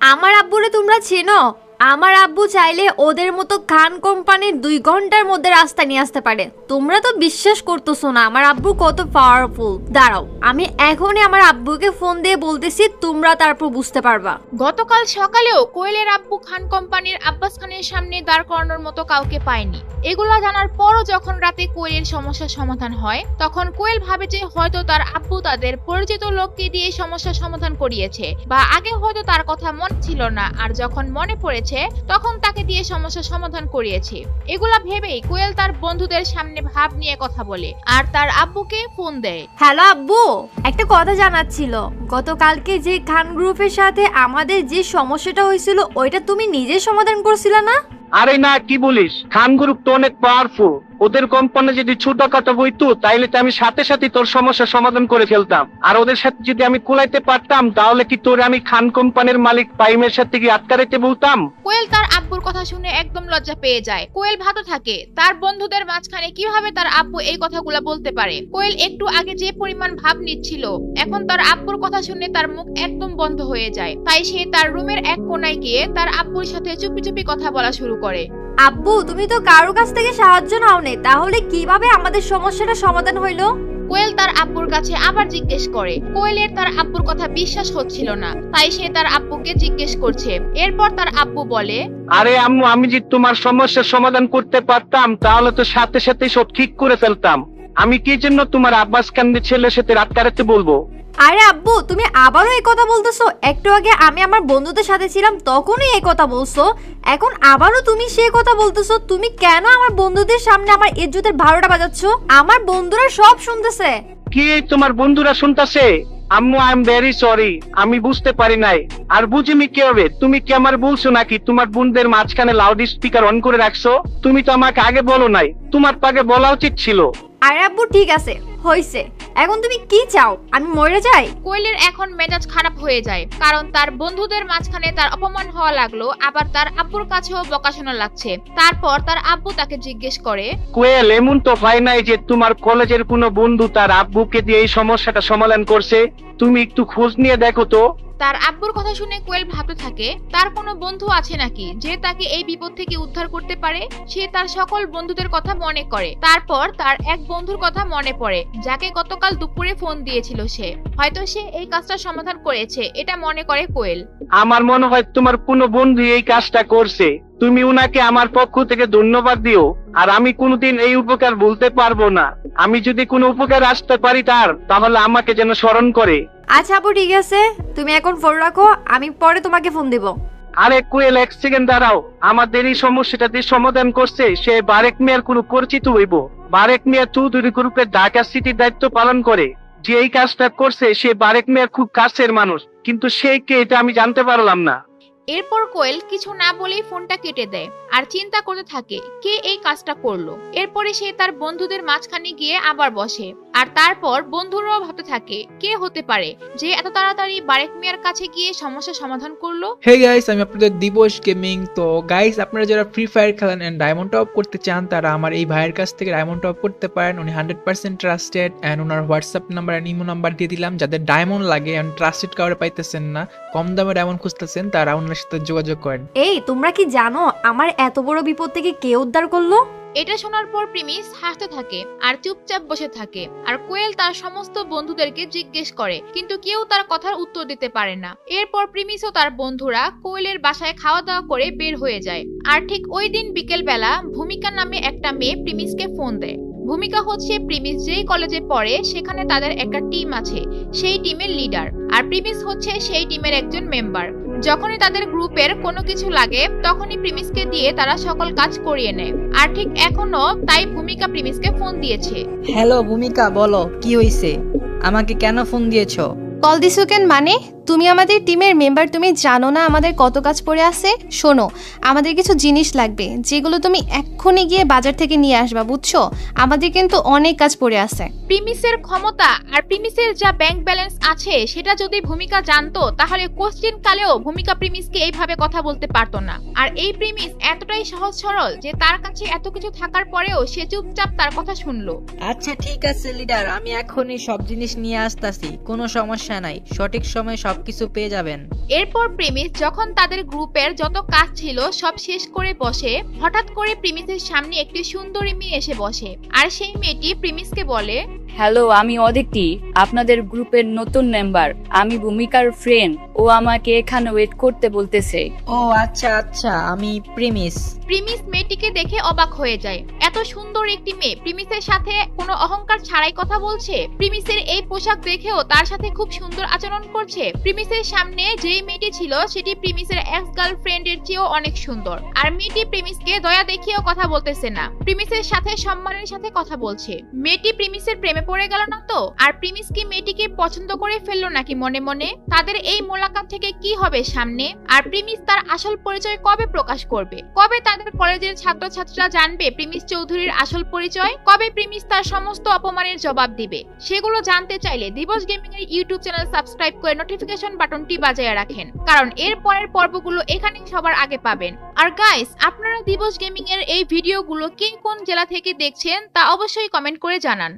আমার আব্বুরে তোমরা চেনো? আমার আব্বু চাইলে ওদের মতো খান কোম্পানির দুই ঘণ্টার মধ্যে রাস্তা নিয়ে আসতে পারে। তোমরা তো বিশ্বাস করতেছো না, আমার আব্বু কত পাওয়ারফুল দাঁড়াও, আমি এখনই আমার আব্বুকে ফোন দিয়ে বলতেছি, তোমরা তারপর বুঝতে পারবা। গতকাল সকালেও কোয়েলের আব্বু খান কোম্পানির আব্বাস খানের সামনে দাঁড় করানোর মতো কাউকে পায়নি। এগুলো জানার পরও যখন রাতে কোয়েলের সমস্যার সমাধান হয়, তখন কোয়েল ভাবে যে হয়তো তার আব্বু তাদের পরিচিত লোককে দিয়ে সমস্যার সমাধান করিয়েছে, বা আগে হয়তো তার কথা মনে ছিল না, আর যখন মনে পড়েছে তখন তাকে দিয়ে সমস্যা সমাধান করিয়েছি। এগুলা ভেবেই কোয়েল তার বন্ধুদের সামনে ভাব নিয়ে কথা বলে আর তার আব্বুকে ফোন দেয়। হ্যালো আব্বু একটা কথা জানাচ্ছিল। গতকালকে যে খান গ্রুপের সাথে আমাদের যে সমস্যাটা হয়েছিল ওইটা তুমি নিজে সমাধান করছিলে না? আরে না কি বলিস? খান গ্রুপ তো অনেক পাওয়ারফুল ওদের কোম্পানি যদি ছোটখাটো বইতো তাইলে তো আমি সাথে সাথে তোর সমস্যার সমাধান করে ফেলতাম। আর ওদের সাথে যদি আমি কুলাইতে পারতাম, তাহলে কি তোর আমি খান কোম্পানির মালিক পাইমের সাথে কি আটকা রেখে বলতাম? কোয়েল তার আব্বুর কথা শুনে একদম লজ্জা পেয়ে যায়। কোয়েল ভালো থাকে। তার বন্ধুদের মাঝখানে কীভাবে তার আব্বু এই কথাগুলো বলতে পারে? কোয়েল একটু আগে যে পরিমাণ ভাব নিচ্ছিল, এখন তার আব্বুর কথা শুনে তার মুখ একদম বন্ধ হয়ে যায়। তাই সে তার রুমের এক কোনায় গিয়ে তার আব্বুর সাথে চুপি চুপি কথা বলা শুরু করে। আব্বু তুমি তো কারও কাছ থেকে সাহায্য নাও নে তাহলে কীভাবে আমাদের সমস্যাটা সমাধান হইল? কোয়েল তার আব্বুর কাছে আবার জিজ্ঞেস করে। কোয়েলের তার আব্বুর কথা বিশ্বাস হচ্ছিল না তাই সে তার আব্বুকে জিজ্ঞেস করছে। এরপর তার আব্বু বলে আরে আম্মু আমি যদি তোমার সমস্যার সমাধান করতে পারতাম তাহলে তো সাথে সাথে সব ঠিক করে ফেলতাম। আমি কি জন্য তোমার আব্বাস কান্দি ছেলের সাথে রাত কাটাতে বলব? আরে আব্বু তুমি আবারও এই কথা বলতেছো। একটু আগে আমি আমার বন্ধুদের সাথে ছিলাম তখনই এই কথা বলছো। এখন আবারও তুমি সেই কথা বলতেছো। তুমি কেন আমার বন্ধুদের সামনে আমার ইজ্জতের ভাড়াটা বাজাচ্ছ? আমার বন্ধুরা সব শুনতেছে। কি তোমার বন্ধুরা শুনতাছে? আম্মু আই এম ভেরি সরি আমি বুঝতে পারি নাই। আর বুঝিনি কি হবে তুমি কি আমার বলছো নাকি তোমার বোনদের মাঝখানে লাউড স্পিকার অন করে রাখছো? তুমি তো আমাকে আগে বলো নাই। তোমার তো আগে বলা উচিত ছিল। আরে আব্বু ঠিক আছে। হইছে। এখন তুমি কি চাও? আমি মরে যাই? কোয়েলের এখন মেজাজ খারাপ হয়ে যায় কারণ তার বন্ধুদের মাঝখানে তার অপমান হওয়া লাগল আবার তার আব্বুর কাছেও বকাশোনা লাগছে। তারপর তার আব্বু তাকে জিজ্ঞেস করে কোয়েল এমন তো হয় নাই যে তোমার কলেজের কোনো বন্ধু তার আব্বুকে দিয়ে এই সমস্যাটা সমাধান করছে? তুমি একটু খোঁজ নিয়ে দেখো তো। তার আব্বুর কথা শুনে কোয়েল ভাবতে থাকে তার কোনো বন্ধু আছে নাকি যে তাকে এই বিপদ থেকে উদ্ধার করতে পারে? সে তার সকল বন্ধুদের কথা মনে করে। তারপর তার এক বন্ধুর কথা মনে পড়ে। যাকে গতকাল দুপুরে ফোন দিয়েছিল সে। হয়তো সে এই কাজটা সমাধান করেছে এটা মনে করে কোয়েল। আমার মনে হয় তোমার কোনো বন্ধু এই কাজটা করছে। তুমি উনাকে আমার পক্ষ থেকে ধন্যবাদ দিও আর আমি কোনোদিন এই উপকার ভুলতে পারব না। আমি যদি কোনো উপকার আসতে পারি তার তাহলে আমাকে যেন স্মরণ করে। আচ্ছা আপু ঠিক আছে। তুমি এখন ফোন রাখো আমি পরে তোমাকে ফোন দেব। আরে কোয়েল এক সেকেন্ড দাঁড়াও। আমাদের এই সমস্যাটা যে সমাধান করছে সে বারেক মেয়ের কোনো পরিচিত হইব। বারেক মিয়া চৌধুরী গ্রুপের ঢাকা সিটির দায়িত্ব পালন করে। যে এই কাজটা করছে, সে বারেক মিয়ার খুব কাছের মানুষ, কিন্তু সে কে এটা আমি জানতে পারলাম না। এরপর কোয়েল কিছু না বলেই ফোনটা কেটে দেয় আর চিন্তা করতে থাকে, কে এই কাজটা করল? এরপরে সে তার বন্ধুদের মাঝখানে গিয়ে আবার বসে। আর তারপর বন্ধুরাও ভাবতে থাকে। কে হতে পারে যে এত তাড়াতাড়ি বারেক মিয়ার কাছে গিয়ে সমস্যা সমাধান করল? হে গাইস আমি আপনাদের দিবস গেমিং। তো গাইস আপনারা যারা ফ্রি ফায়ার খেলেন অ্যান্ড ডায়মন্ড টপ করতে চান তারা আমার এই ভাইয়ের কাছ থেকে ডায়মন্ড টপ করতে পারেন। উনি hundred percent trusted and owner WhatsApp number and imo number দিয়ে দিলাম। যাদের ডায়মন্ড লাগে অ্যান্ড ট্রাস্টেড কাউরে পাইতেছেন না কম দামে ডায়মন্ড খুঁজতেছেন তারা ওনার সাথে যোগাযোগ করেন। এই তোমরা কি জানো আমার এত বড় বিপদ থেকে কে উদ্ধার করল? এটা শোনার পর প্রিমিস হাসতে থাকে আর চুপচাপ বসে থাকে। আর কোয়েল তার সমস্ত বন্ধুদেরকে জিজ্ঞেস করে, কিন্তু কেউ তার কথার উত্তর দিতে পারে না। এরপর প্রিমিস ও তার বন্ধুরা কোয়েলের বাসায় খাওয়া দাওয়া করে বের হয়ে যায়। আর ঠিক ওই দিন বিকেল বেলা ভূমিকা নামে একটা মেয়ে প্রিমিসকে ফোন দেয়। ভূমিকা হচ্ছে প্রিমিস যেই কলেজে পড়ে, সেখানে তাদের একটা টিম আছে, সেই টিমের লিডার। আর প্রিমিস হচ্ছে সেই টিমের একজন মেম্বার। যখনই তাদের গ্রুপের কোনো কিছু লাগে তখনই প্রিমিসকে দিয়ে তারা সকল কাজ করিয়ে নেয়। আর ঠিক এখনও তাই ভূমিকা প্রিমিসকে ফোন দিয়েছে। হ্যালো ভূমিকা বলো কি হইছে? আমাকে কেন ফোন দিয়েছ? কল দিছো কেন মানে? তুমি আমাদের টিমের মেম্বার তুমি জানো না আমাদের কত কাজ পড়ে আছে? শোনো আমাদের কিছু জিনিস লাগবে যেগুলো তুমি এক্ষুনি গিয়ে বাজার থেকে নিয়ে আসবা বুঝছ? আমাদের কিন্তু অনেক কাজ পড়ে আছে। প্রিমিসের ক্ষমতা আর প্রিমিসের যা ব্যাংক ব্যালেন্স আছে সেটা যদি ভূমিকা জানতো তাহলে কোশ্চেন কালেও ভূমিকা প্রিমিসকে এইভাবে কথা বলতে পারতো না। আর এই প্রিমিস এতটাই সহজ সরল যে তার কাছে এত কিছু থাকার পরেও সে চুপচাপ তার কথা শুনলো। আচ্ছা ঠিক আছে লিডার আমি এখনই সব জিনিস নিয়ে আসতাছি কোনো সমস্যা নাই সঠিক সময়ে সব সবকিছু পেয়ে যাবেন। এরপর প্রেমিস যখন তাদের গ্রুপের যত কাজ ছিল সব শেষ করে বসে হঠাৎ করে প্রিমিসের সামনে একটি সুন্দরী মেয়ে এসে বসে। আর সেই মেয়েটি প্রিমিসকে বলে হ্যালো আমি অদিতি আপনাদের গ্রুপের নতুন মেম্বার আমি ভূমিকার ফ্রেন্ড ও আমাকে এখানে ওয়েট করতে বলতেছে। ও আচ্ছা আচ্ছা আমি প্রেমিস। প্রিমিস মেয়েটিকে দেখে অবাক হয়ে যায়। এত সুন্দর একটি মেয়ে প্রিমিসের সাথে কোনো অহংকার ছাড়াই কথা বলছে। প্রিমিসের এই পোশাক দেখেও তার সাথে খুব সুন্দর আচরণ করছে। প্রিমিসের সামনে যেই মেয়েটি ছিল সেটি প্রিমিসের এক্স গার্লফ্রেন্ডের চেয়েও অনেক সুন্দর। আর মেয়েটি প্রিমিসকে দয়া দেখিয়েও কথা বলতেছে না। প্রিমিসের সাথে সম্মানের সাথে কথা বলছে। মেয়েটি প্রিমিসের প্রেমে পড়ে গেল না তো? আর প্রিমিস কি মেয়েটিকে পছন্দ করে ফেলল নাকি মনে মনে? তাদের এই মোলাকাত থেকে কি হবে সামনে? আর প্রিমিস তার আসল পরিচয় কবে প্রকাশ করবে? কবে তাদের কলেজের ছাত্রছাত্রীরা জানবে প্রিমিস চৌধুরীর আসল পরিচয়? কবে প্রিমিস তার সমস্ত অপমানের জবাব দিবে? সেগুলো জানতে চাইলে দিবস গেমিং এর ইউটিউব চ্যানেল সাবস্ক্রাইব করে নোটিফিকেশন বাটনটি বাজায় রাখেন। কারণ এর পরের পর্বগুলো এখানেই সবার আগে পাবেন। আর গাইস আপনারা দিবস গেমিং এর এই ভিডিওগুলো কে কোন জেলা থেকে দেখছেন তা অবশ্যই কমেন্ট করে জানান।